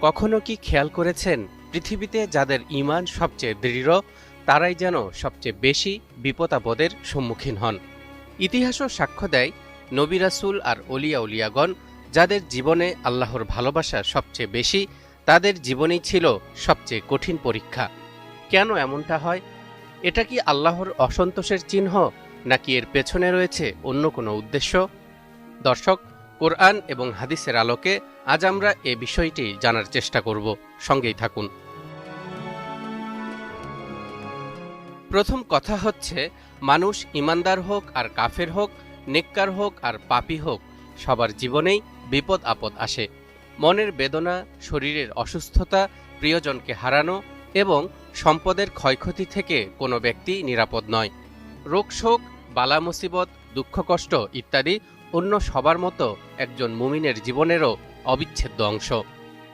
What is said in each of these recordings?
কখনো কি খেয়াল করেছেন পৃথিবীতে যাদের ঈমান সবচেয়ে দৃঢ়, তারাই যেন সবচেয়ে বেশি বিপদ আপদের সম্মুখীন হন? ইতিহাসও সাক্ষ্য দেয়, নবী রাসূল আর অলিয়া উলিয়াগণ যাদের জীবনে আল্লাহর ভালোবাসা সবচেয়ে বেশি, তাদের জীবনেই ছিল সবচেয়ে কঠিন পরীক্ষা। কেন এমনটা হয়? এটা কি আল্লাহর অসন্তোষের চিহ্ন, নাকি এর পেছনে রয়েছে অন্য কোনো উদ্দেশ্য? দর্শক কোরআন এবং হাদিসের আলোকে আজ আমরা এ বিষয়টি জানার চেষ্টা করব। সঙ্গেই থাকুন। প্রথম কথা হচ্ছে, মানুষ ইমানদার হোক আর কাফের হোক, নেককার হোক আর পাপি হোক, সবার জীবনেই বিপদ আপদ আসে। মনের বেদনা, শরীরের অসুস্থতা, প্রিয়জনকে হারানো এবং সম্পদের ক্ষয়ক্ষতি থেকে কোনো ব্যক্তি নিরাপদ নয়। রোগ শোক, বালা মুসিবত, দুঃখ কষ্ট ইত্যাদি অন্য সবার মতো একজন মুমিনের জীবনেরও অবিচ্ছেদ্য অংশ।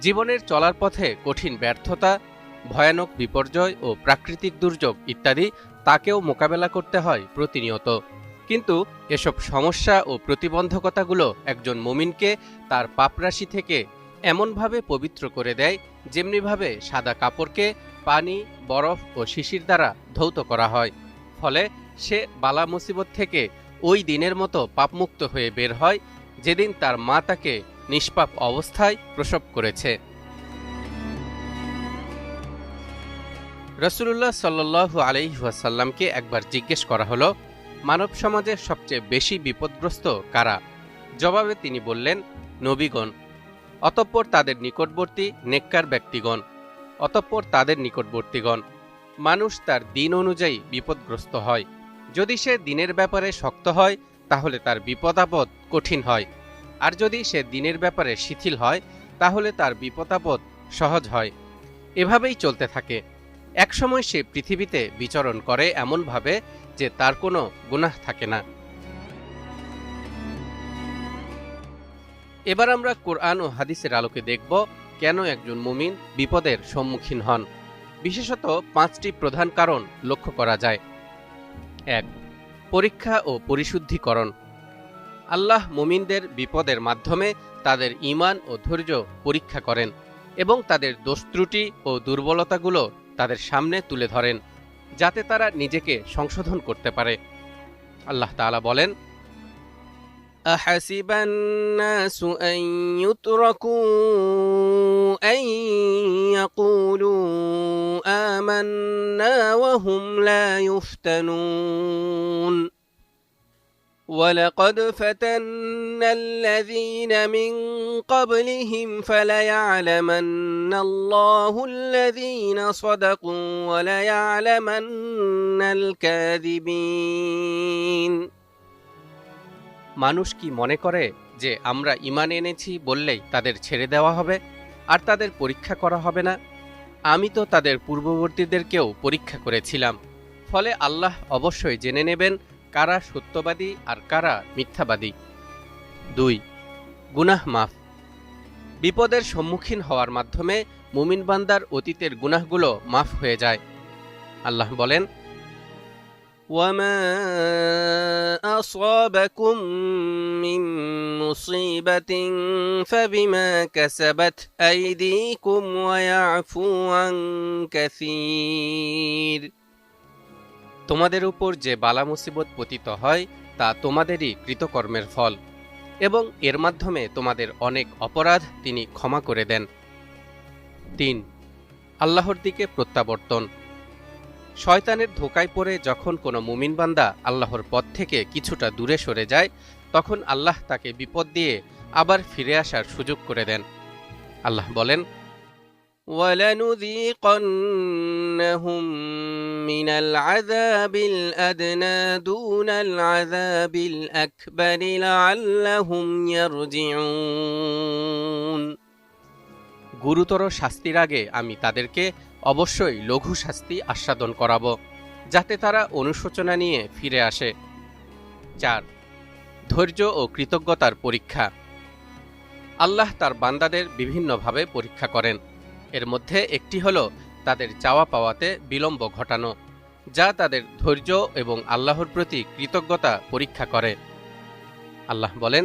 জীবনের চলার পথে কঠিন ব্যর্থতা, ভয়ানক বিপর্যয় ও প্রাকৃতিক দুর্যোগ ইত্যাদি তাকেও মোকাবেলা করতে হয় প্রতিনিয়ত। কিন্তু এসব সমস্যা ও প্রতিবন্ধকতাগুলো একজন মুমিনকে তার পাপরাশি থেকে এমনভাবে পবিত্র করে দেয় যেমনিভাবে সাদা কাপড়কে পানি, বরফ ও শিশির দ্বারা ধৌত করা হয়। ফলে সে বালা মুসিবত থেকে ওই দিনের মতো পাপমুক্ত হয়ে বের হয়, যেদিন তার মা তাকে নিষ্পাপ অবস্থায় প্রসব করেছে। রসুল্লাহ সাল্লু আলহিহাসাল্লামকে একবার জিজ্ঞেস করা হলো, মানব সমাজে সবচেয়ে বেশি বিপদগ্রস্ত কারা? জবাবে তিনি বললেন, নবীগণ। অতঃপর তাদের নিকটবর্তী নেককার ব্যক্তিগণ। অতঃপর তাদের নিকটবর্তীগণ। মানুষ তার দিন অনুযায়ী বিপদগ্রস্ত হয়। যদি সে দিনের ব্যাপারে শক্ত হয়, তাহলে তার বিপদাপদ কঠিন হয়। আর যদি সে দিনের ব্যাপারে শিথিল হয়, তাহলে তার বিপদাপদ সহজ হয়। এভাবেই চলতে থাকে। একসময় সে পৃথিবীতে বিচরণ করে এমনভাবে যে তার কোনো গুনাহ থাকে না। এবার আমরা কোরআন ও হাদিসের আলোকে দেখব কেন একজন মুমিন বিপদের সম্মুখীন হন। বিশেষত পাঁচটি প্রধান কারণ লক্ষ্য করা যায়। এক, পরীক্ষা ও পরিশুদ্ধিকরণ। আল্লাহ মুমিনদের বিপদের মাধ্যমে তাদের ইমান ও ধৈর্য পরীক্ষা করেন এবং তাদের দোস্ত্রুটি ও দুর্বলতাগুলো তাদের সামনে তুলে ধরেন, যাতে তারা নিজেকে সংশোধন করতে পারে। আল্লাহ তালা বলেন أحسب الناس أن يتركوا أن يقولوا آمنا وهم لا يفتنون. ولقد فتنا الذين من قبلهم فليعلمن الله الذين صدقوا وليعلمن الكاذبين. মানুষ কি মনে করে যে আমরা ইমান এনেছি বললেই তাদের ছেড়ে দেওয়া হবে আর তাদের পরীক্ষা করা হবে না? আমি তো তাদের পূর্ববর্তীদেরকেও পরীক্ষা করেছিলাম। ফলে আল্লাহ অবশ্যই জেনে নেবেন কারা সত্যবাদী আর কারা মিথ্যাবাদী। দুই, গুনাহ মাফ। বিপদের সম্মুখীন হওয়ার মাধ্যমে মুমিন বান্দার অতীতের গুনাহগুলো মাফ হয়ে যায়। আল্লাহ বলেন وما أصابكم من مصيبة فبما كسبت أيديكم ويعفو عن كثير তোমাদের উপর যে বালা মুসিবত পতিত হয় তা তোমাদেরই কৃতকর্মের ফল এবং এর মাধ্যমে তোমাদের অনেক অপরাধ তিনি ক্ষমা করে দেন তিন আল্লাহর দিকে প্রত্যাবর্তন শয়তানের ধোকায় পড়ে যখন কোনো মুমিন বান্দা আল্লাহর পথ থেকে কিছুটা দূরে সরে যায় তখন আল্লাহ তাকে বিপদ দিয়ে আবার ফিরে আসার সুযোগ করে দেন আল্লাহ বলেন وَلَنُذِيقَنَّهُم مِّنَ الْعَذَابِ الْأَدْنَىٰ دُونَ الْعَذَابِ الْأَكْبَرِ لَعَلَّهُمْ يَرْجِعُونَ গুরুতর শাস্তির আগে আমি তাদেরকে অবশ্যই লঘু শাস্তি আস্বাদন করাব, যাতে তারা অনুশোচনা নিয়ে ফিরে আসে। চার, ধৈর্য ও কৃতজ্ঞতার পরীক্ষা। আল্লাহ তার বান্দাদের বিভিন্নভাবে পরীক্ষা করেন। এর মধ্যে একটি হল তাদের চাওয়া পাওয়াতে বিলম্ব ঘটানো, যা তাদের ধৈর্য এবং আল্লাহর প্রতি কৃতজ্ঞতা পরীক্ষা করে। আল্লাহ বলেন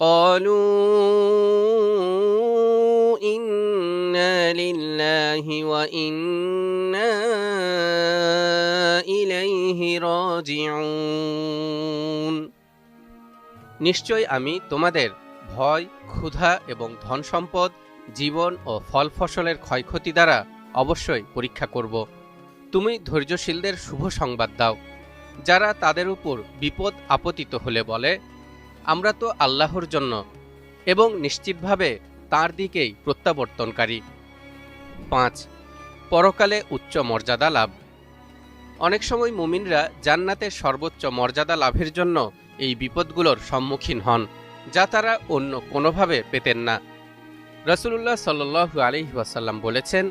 قالوا انا لله وانا اليه راجعون নিশ্চয় আমি তোমাদের ভয় ক্ষুধা এবং ধন সম্পদ জীবন ও ফল ফসলের ক্ষয়ক্ষতি দ্বারা অবশ্যই পরীক্ষা করব তুমি ধৈর্যশীলদের শুভ সংবাদ দাও যারা তাদের উপর বিপদ আপতিত হলে বলে আমরা তো আল্লাহর জন্য এবং নিশ্চিতভাবে তার দিকেই প্রত্যাবর্তনকারী। পাঁচ, পরকালে উচ্চ মর্যাদা লাভ। অনেক সময় মুমিনরা জান্নাতের সর্বোচ্চ মর্যাদা লাভের জন্য এই বিপদগুলোর সম্মুখীন হন, যা তারা অন্য কোনোভাবে পেতেন না। রসুল্লাহ সাল্লু আলহি ওয়াসাল্লাম বলেছেন,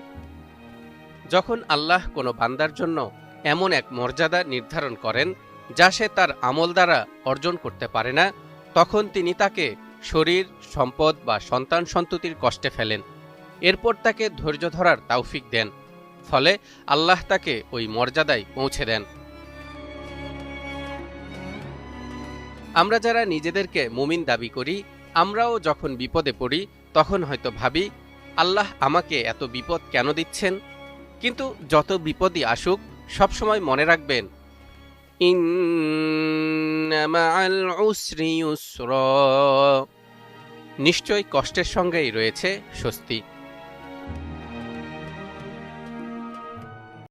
যখন আল্লাহ কোনো বান্দার জন্য এমন এক মর্যাদা নির্ধারণ করেন, যা সে তার আমল দ্বারা অর্জন করতে পারে না তখন তিনি তাকে শরীর, সম্পদ বা সন্তান সন্ততির কষ্টে ফেলেন। এরপর তাকে ধৈর্য ধরার তাওফিক দেন। ফলে আল্লাহ তাকে ওই মর্যাদায় পৌঁছে দেন। আমরা যারা নিজেদেরকে মুমিন দাবি করি, আমরাও যখন বিপদে পড়ি, তখন হয়তো ভাবি, আল্লাহ আমাকে এত বিপদ কেন দিচ্ছেন? কিন্তু যত বিপদই আসুক, সবসময় মনে রাখবেন নিশ্চয় কষ্টের সঙ্গেই রয়েছে স্বস্তি।